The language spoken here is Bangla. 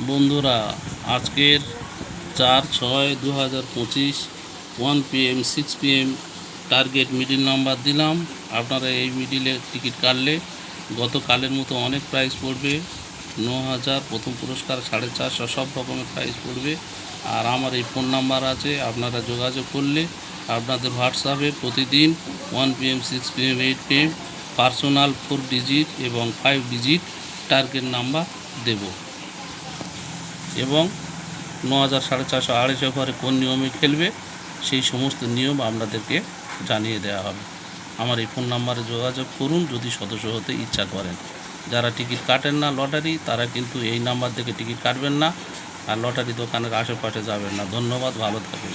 বন্ধুরা, আজকের চার ছয় দু হাজার পঁচিশ one PM six PM target middle number দিলাম। আপনারা এই মিডিলে টিকিট কাটলে গতকালের মতো অনেক প্রাইস পড়বে। ন হাজার প্রথম পুরস্কার সাড়ে চারশো, সব রকমের প্রাইস পড়বে। আর আমার এই ফোন নাম্বার আছে, আপনারা যোগাযোগ করলে আপনাদের হোয়াটসঅ্যাপে প্রতিদিন one PM six PM eight PM personal four digit এবং ফাইভ ডিজিট টার্গেট নাম্বার দেবো। এবং ন হাজার সাড়ে চারশো আড়াইশো ঘরে কোন নিয়মে খেলবে, সেই সমস্ত নিয়ম আপনাদেরকে জানিয়ে দেওয়া হবে। আমার এই ফোন নাম্বারে যোগাযোগ করুন, যদি সদস্য হতে ইচ্ছা করেন। যারা টিকিট কাটেন না লটারি, তারা কিন্তু এই নাম্বার থেকে টিকিট কাটবেন না। আর লটারি দোকানের আশেপাশে যাবেন না। ধন্যবাদ, ভালো থাকবেন